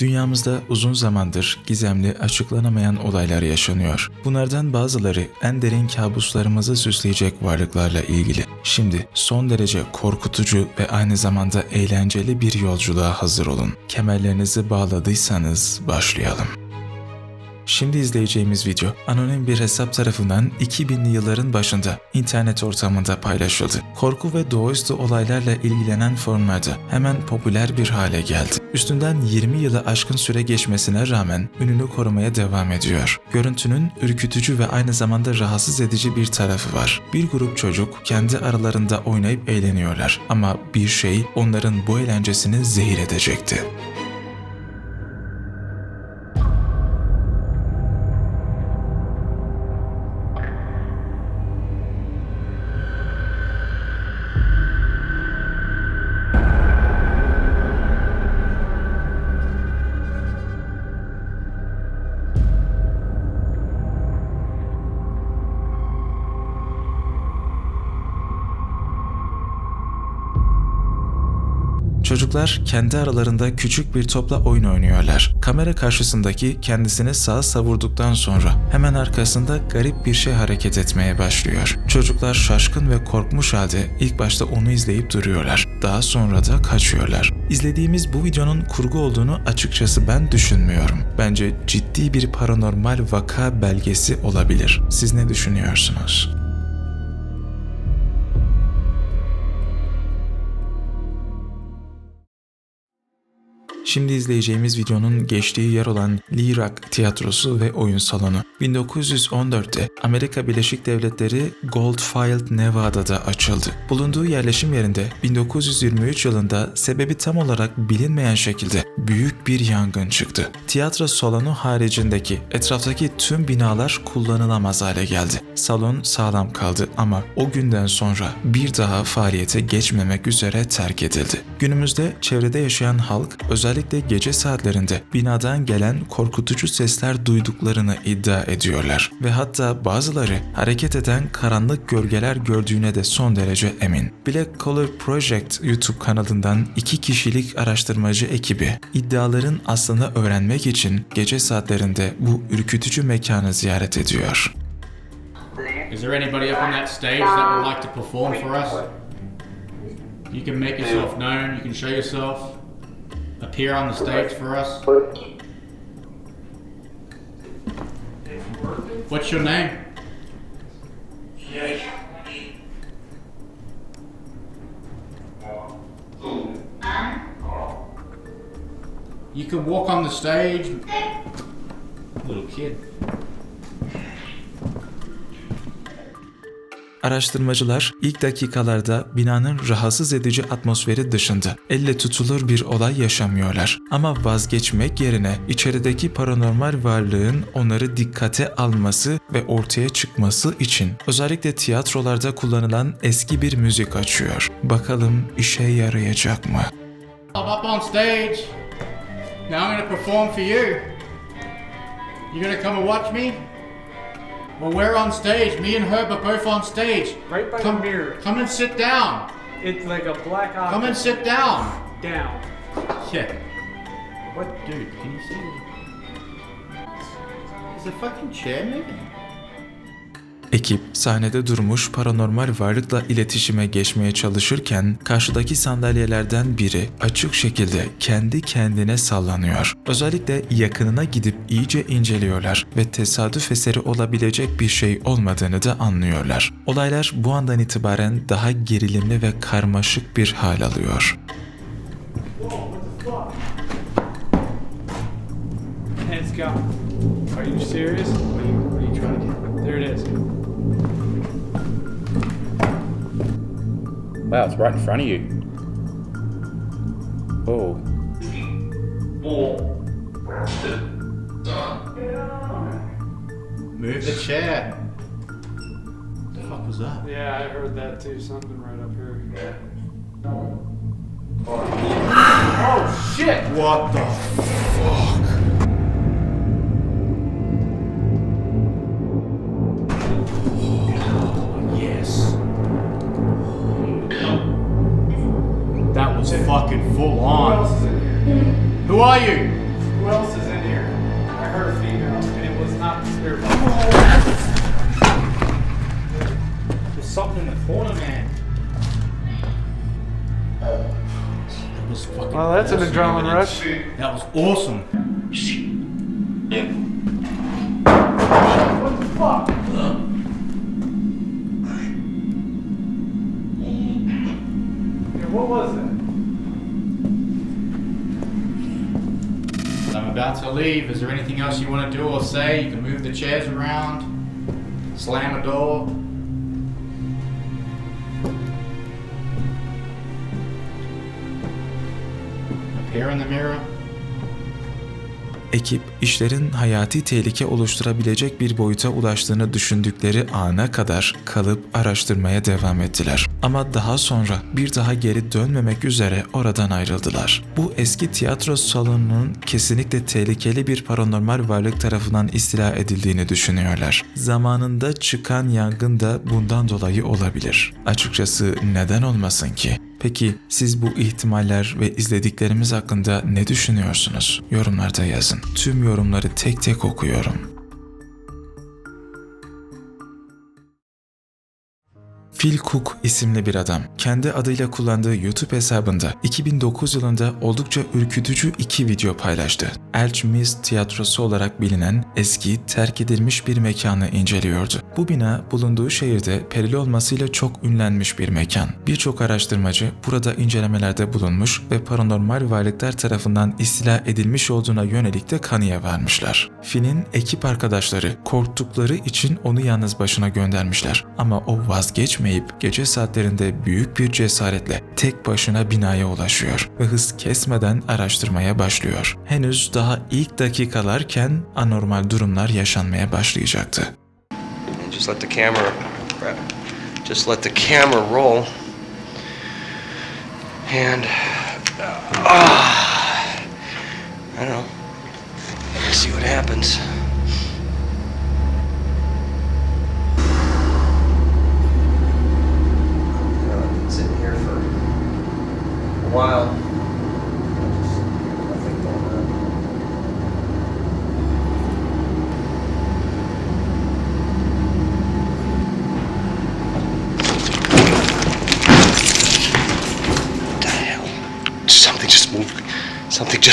Dünyamızda uzun zamandır gizemli, açıklanamayan olaylar yaşanıyor. Bunlardan bazıları en derin kabuslarımızı süsleyecek varlıklarla ilgili. Şimdi son derece korkutucu ve aynı zamanda eğlenceli bir yolculuğa hazır olun. Kemerlerinizi bağladıysanız başlayalım. Şimdi izleyeceğimiz video anonim bir hesap tarafından 2000'li yılların başında internet ortamında paylaşıldı. Korku ve doğaüstü olaylarla ilgilenen forumlarda hemen popüler bir hale geldi. Üstünden 20 yılı aşkın süre geçmesine rağmen ününü korumaya devam ediyor. Görüntünün ürkütücü ve aynı zamanda rahatsız edici bir tarafı var. Bir grup çocuk kendi aralarında oynayıp eğleniyorlar ama bir şey onların bu eğlencesini zehir edecekti. Çocuklar kendi aralarında küçük bir topla oyun oynuyorlar. Kamera karşısındaki kendisini sağa savurduktan sonra hemen arkasında garip bir şey hareket etmeye başlıyor. Çocuklar şaşkın ve korkmuş halde ilk başta onu izleyip duruyorlar. Daha sonra da kaçıyorlar. İzlediğimiz bu videonun kurgu olduğunu açıkçası ben düşünmüyorum. Bence ciddi bir paranormal vaka belgesi olabilir. Siz ne düşünüyorsunuz? Şimdi izleyeceğimiz videonun geçtiği yer olan Lirak Tiyatrosu ve Oyun Salonu. 1914'te Amerika Birleşik Devletleri Goldfield, Nevada'da açıldı. Bulunduğu yerleşim yerinde 1923 yılında sebebi tam olarak bilinmeyen şekilde büyük bir yangın çıktı. Tiyatro salonu haricindeki etraftaki tüm binalar kullanılamaz hale geldi. Salon sağlam kaldı ama o günden sonra bir daha faaliyete geçmemek üzere terk edildi. Günümüzde çevrede yaşayan halk özellikle gece saatlerinde binadan gelen korkutucu sesler duyduklarını iddia ediyorlar ve hatta bazıları hareket eden karanlık gölgeler gördüğüne de son derece emin. Black Color Project YouTube kanalından iki kişilik araştırmacı ekibi iddiaların aslını öğrenmek için gece saatlerinde bu ürkütücü mekanı ziyaret ediyor. Is there anybody up on that stage that would like to perform for us? You can make yourself known, you can show yourself, appear on the stage for us. What's your name? You can walk on the stage. Little kid. Araştırmacılar ilk dakikalarda binanın rahatsız edici atmosferi dışında elle tutulur bir olay yaşamıyorlar. Ama vazgeçmek yerine içerideki paranormal varlığın onları dikkate alması ve ortaya çıkması için özellikle tiyatrolarda kullanılan eski bir müzik açıyor. Bakalım işe yarayacak mı? I'm up on stage. Now I'm gonna perform for you. You gonna come and watch me? Well, we're on stage. Me and Herb are both on stage. Right by Come, the mirror. come and sit down. It's like a black object. Come and sit down. down. Yeah. What? Dude, can you see? Is the fucking chair moving? Ekip sahnede durmuş paranormal varlıkla iletişime geçmeye çalışırken karşıdaki sandalyelerden biri açık şekilde kendi kendine sallanıyor. Özellikle yakınına gidip iyice inceliyorlar ve tesadüf eseri olabilecek bir şey olmadığını da anlıyorlar. Olaylar bu andan itibaren daha gerilimli ve karmaşık bir hal alıyor. And it's gone. Are you serious? Are you, are you trying to get? There it is. Wow, it's right in front of you. Oh. Move the chair. What the fuck was that? Yeah, I heard that too. Something right up here. Oh shit! What the fuck? That was fucking full on. Who else is in here? Who are you? Who else is in here? I heard a female, and it was not the spirit box. There's something in the corner, man. That was fucking Well, that's an adrenaline rush. That was awesome. What leave. Is there anything else you want to do or say? You can move the chairs around, slam a door. Appear in the mirror. Ekip işlerin hayati tehlike oluşturabilecek bir boyuta ulaştığını düşündükleri ana kadar kalıp araştırmaya devam ettiler. Ama daha sonra bir daha geri dönmemek üzere oradan ayrıldılar. Bu eski tiyatro salonunun kesinlikle tehlikeli bir paranormal varlık tarafından istila edildiğini düşünüyorlar. Zamanında çıkan yangın da bundan dolayı olabilir. Açıkçası neden olmasın ki? Peki siz bu ihtimaller ve izlediklerimiz hakkında ne düşünüyorsunuz? Yorumlarda yazın. Tüm yorumları tek tek okuyorum. Phil Cook isimli bir adam kendi adıyla kullandığı YouTube hesabında 2009 yılında oldukça ürkütücü iki video paylaştı. Alchemist tiyatrosu olarak bilinen eski terk edilmiş bir mekanı inceliyordu. Bu bina bulunduğu şehirde perili olmasıyla çok ünlenmiş bir mekan. Birçok araştırmacı burada incelemelerde bulunmuş ve paranormal varlıklar tarafından istila edilmiş olduğuna yönelik de kanıya varmışlar. Phil'in ekip arkadaşları korktukları için onu yalnız başına göndermişler. Ama o vazgeçmeyip gece saatlerinde büyük bir cesaretle tek başına binaya ulaşıyor ve hız kesmeden araştırmaya başlıyor. Henüz daha ilk dakikalarken anormal durumlar yaşanmaya başlayacaktı. Just let the camera, just let the camera roll. And, ah, I don't know. Let's see what happens.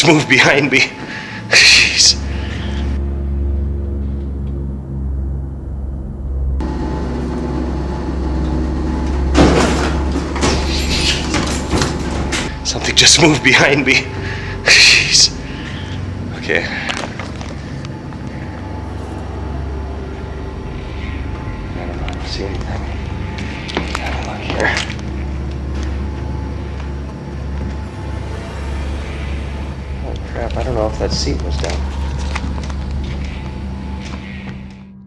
Just moved behind me. Jeez. Something just moved behind me. Jeez. Okay. That seat was down.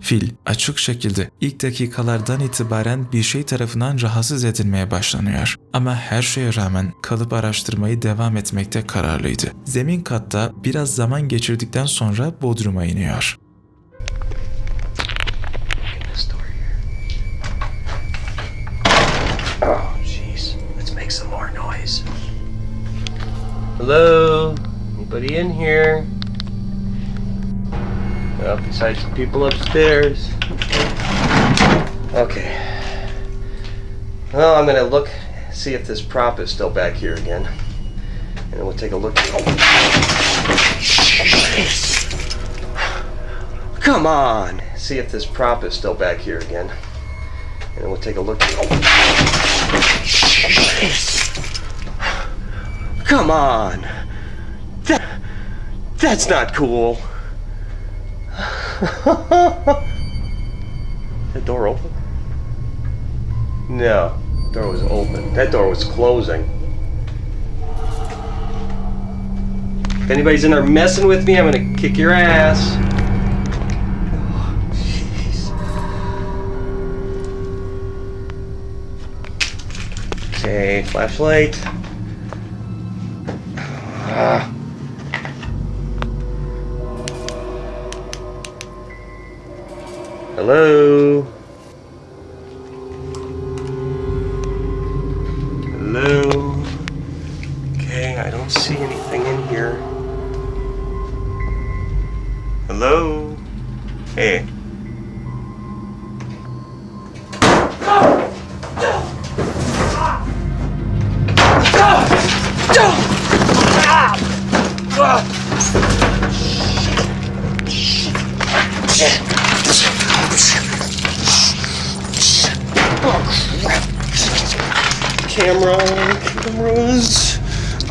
Phil açık şekilde ilk dakikalardan itibaren bir şey tarafından rahatsız edilmeye başlanıyor. Ama her şeye rağmen kalıp araştırmayı devam etmekte kararlıydı. Zemin katta biraz zaman geçirdikten sonra bodruma iniyor. Oh, jeez. Let's make some more noise. Hello? Anybody in here? Well, besides the people upstairs. Okay. Well, I'm gonna look, see if this prop is still back here again. And we'll take a look. Come on! See if this prop is still back here again. And we'll take a look. Come on! That, that's not cool. the door open? No, door was open. That door was closing. If anybody's in there messing with me, I'm gonna kick your ass. Jeez. Okay, flashlight. Ah. Hello.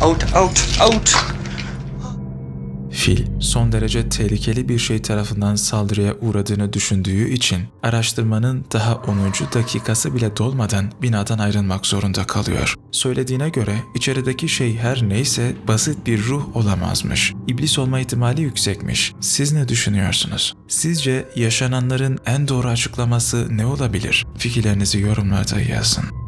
Out, out, out. Fil, son derece tehlikeli bir şey tarafından saldırıya uğradığını düşündüğü için araştırmanın daha 10. dakikası bile dolmadan binadan ayrılmak zorunda kalıyor. Söylediğine göre içerideki şey her neyse basit bir ruh olamazmış. İblis olma ihtimali yüksekmiş. Siz ne düşünüyorsunuz? Sizce yaşananların en doğru açıklaması ne olabilir? Fikirlerinizi yorumlarda yazın.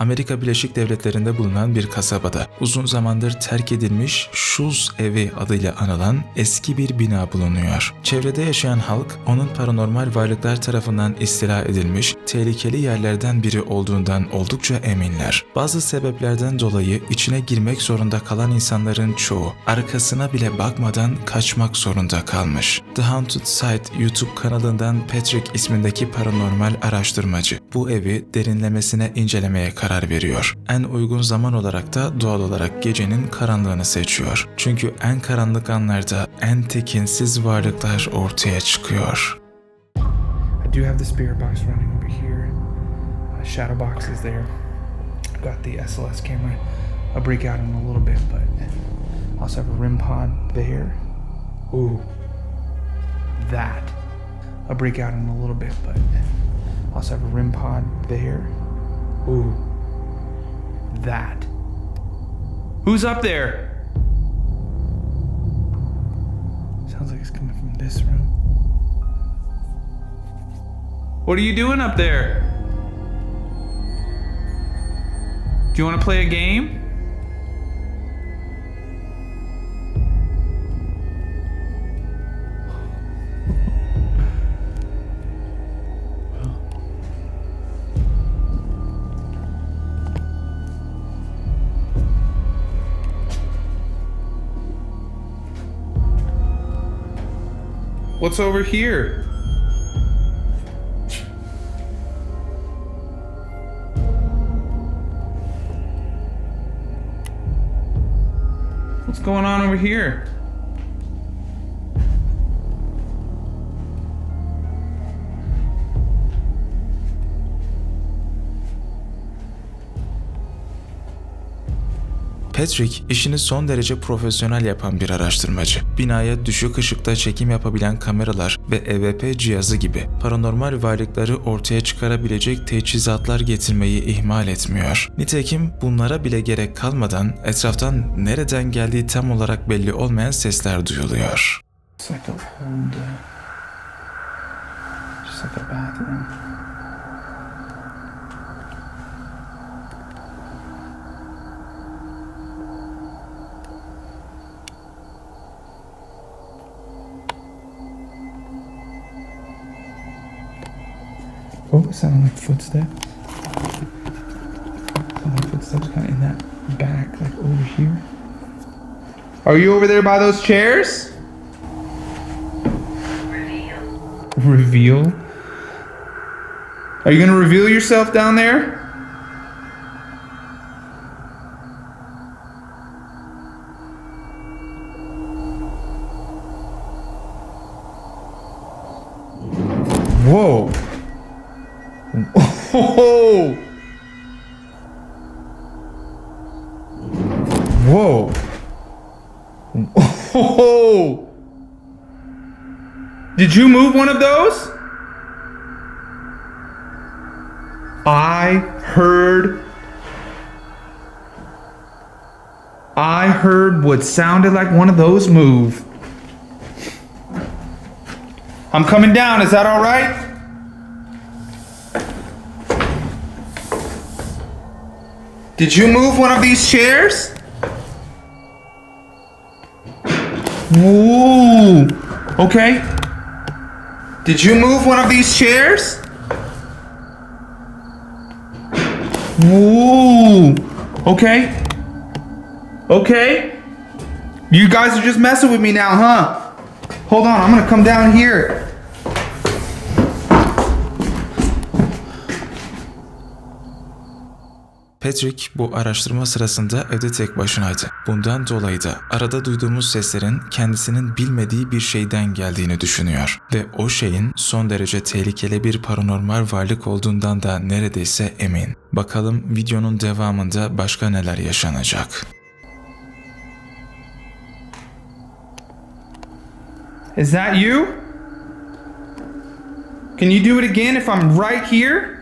Amerika Birleşik Devletleri'nde bulunan bir kasabada uzun zamandır terk edilmiş Schultz evi adıyla anılan eski bir bina bulunuyor. Çevrede yaşayan halk onun paranormal varlıklar tarafından istila edilmiş tehlikeli yerlerden biri olduğundan oldukça eminler. Bazı sebeplerden dolayı içine girmek zorunda kalan insanların çoğu arkasına bile bakmadan kaçmak zorunda kalmış. The Haunted Site YouTube kanalından Patrick ismindeki paranormal araştırmacı bu evi derinlemesine incelemeye karar veriyor. En uygun zaman olarak da doğal olarak gecenin karanlığını seçiyor. Çünkü en karanlık anlarda en tekinsiz varlıklar ortaya çıkıyor. I do have the spirit box running over here. Uh, shadow box is there. I've got the SLS camera. I'll break out in a little bit, but also have a RIM pod there. Ooh, that. I'll break out in a little bit, but also have a RIM pod there. Ooh, that. Who's up there? Sounds like it's coming from this room. What are you doing up there? Do you want to play a game? What's over here? What's going on over here? Patrick işini son derece profesyonel yapan bir araştırmacı. Binaya düşük ışıkta çekim yapabilen kameralar ve EVP cihazı gibi paranormal varlıkları ortaya çıkarabilecek teçhizatlar getirmeyi ihmal etmiyor. Nitekim bunlara bile gerek kalmadan etraftan nereden geldiği tam olarak belli olmayan sesler duyuluyor. Uh, just like a. Oh, it sounded like footsteps. Sounded like footsteps kind of in that back, like over here. Are you over there by those chairs? Reveal. Are you gonna reveal yourself down there? Whoa. Whoa. Did you move one of those? I heard. I heard what sounded like one of those move. I'm coming down. Is that all right? Did you move one of these chairs? Ooh. Okay. Did you move one of these chairs? Ooh. Okay. Okay. You guys are just messing with me now, huh? Hold on, I'm gonna come down here. Patrick bu araştırma sırasında evde tek başınaydı. Bundan dolayı da arada duyduğumuz seslerin kendisinin bilmediği bir şeyden geldiğini düşünüyor. Ve o şeyin son derece tehlikeli bir paranormal varlık olduğundan da neredeyse emin. Bakalım videonun devamında başka neler yaşanacak. Is that you? Can you do it again if I'm right here?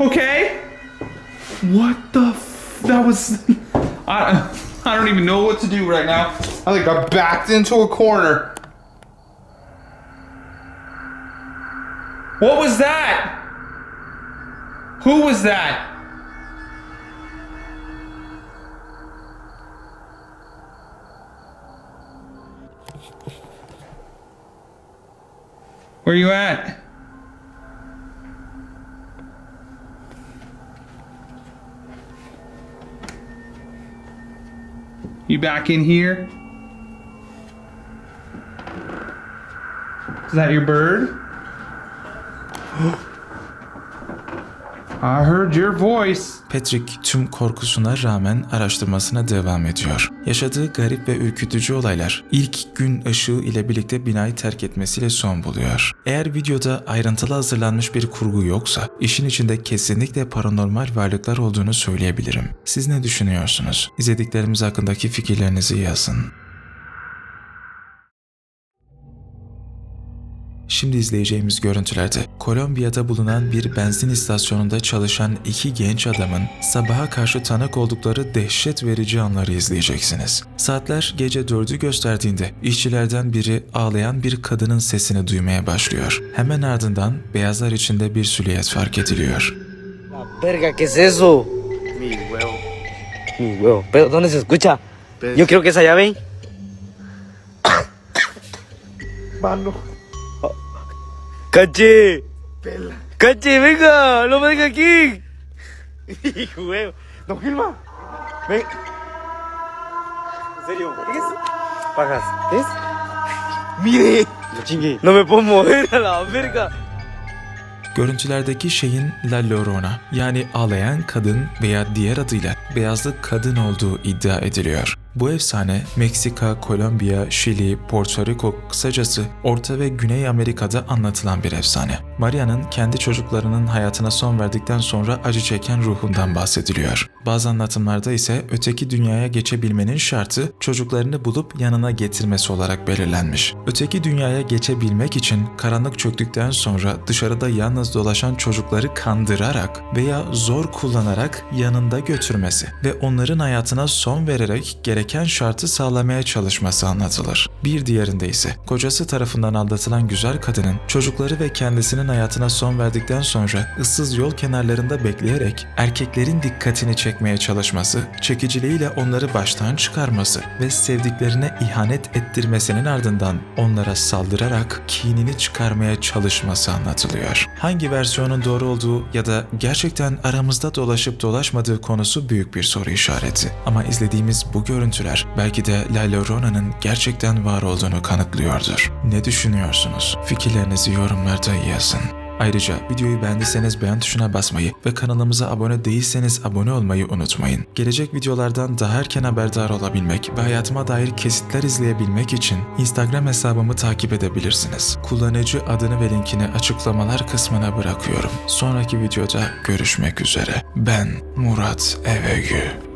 Okay. What the? F- that was. I I don't even know what to do right now. I think I backed into a corner. What was that? Who was that? Where you at? You back in here? Is that your bird? I heard your voice. Patrick tüm korkusuna rağmen araştırmasına devam ediyor. Yaşadığı garip ve ürkütücü olaylar ilk gün ışığı ile birlikte binayı terk etmesiyle son buluyor. Eğer videoda ayrıntılı hazırlanmış bir kurgu yoksa işin içinde kesinlikle paranormal varlıklar olduğunu söyleyebilirim. Siz ne düşünüyorsunuz? İzlediklerimiz hakkındaki fikirlerinizi yazın. Şimdi izleyeceğimiz görüntülerde Kolombiya'da bulunan bir benzin istasyonunda çalışan iki genç adamın sabaha karşı tanık oldukları dehşet verici anları izleyeceksiniz. Saatler gece 4'ü gösterdiğinde işçilerden biri ağlayan bir kadının sesini duymaya başlıyor. Hemen ardından beyazlar içinde bir silüet fark ediliyor. Verga, ¿qué es eso? Mi huevo. Mi huevo. Pero, ¿dónde se escucha? Yo creo que es allá, ¿ven? Mano. ¡Cache! ¡Cache, venga! ¡No me aquí! Hijo, huevo. No, Gilma. Ven. ¿En serio? ¿Ves? Pagas. ¿Ves? ¡Mire! Lo chingue. No me puedo mover a la verga. Görüntülerdeki şeyin La Llorona yani ağlayan kadın veya diğer adıyla beyazlı kadın olduğu iddia ediliyor. Bu efsane Meksika, Kolombiya, Şili, Porto Rico kısacası Orta ve Güney Amerika'da anlatılan bir efsane. Maria'nın kendi çocuklarının hayatına son verdikten sonra acı çeken ruhundan bahsediliyor. Bazı anlatımlarda ise öteki dünyaya geçebilmenin şartı çocuklarını bulup yanına getirmesi olarak belirlenmiş. Öteki dünyaya geçebilmek için karanlık çöktükten sonra dışarıda yalnız dolaşan çocukları kandırarak veya zor kullanarak yanında götürmesi ve onların hayatına son vererek gereken şartı sağlamaya çalışması anlatılır. Bir diğerinde ise kocası tarafından aldatılan güzel kadının çocukları ve kendisinin hayatına son verdikten sonra ıssız yol kenarlarında bekleyerek erkeklerin dikkatini çekmeye çalışması, çekiciliğiyle onları baştan çıkarması ve sevdiklerine ihanet ettirmesinin ardından onlara saldırarak kinini çıkarmaya çalışması anlatılıyor. Hangi versiyonun doğru olduğu ya da gerçekten aramızda dolaşıp dolaşmadığı konusu büyük bir soru işareti. Ama izlediğimiz bu görüntüler belki de La Llorona'nın gerçekten var olduğunu kanıtlıyordur. Ne düşünüyorsunuz? Fikirlerinizi yorumlarda yazın. Ayrıca videoyu beğendiyseniz beğen tuşuna basmayı ve kanalımıza abone değilseniz abone olmayı unutmayın. Gelecek videolardan daha erken haberdar olabilmek ve hayatıma dair kesitler izleyebilmek için Instagram hesabımı takip edebilirsiniz. Kullanıcı adını ve linkini açıklamalar kısmına bırakıyorum. Sonraki videoda görüşmek üzere. Ben Murat Evegü.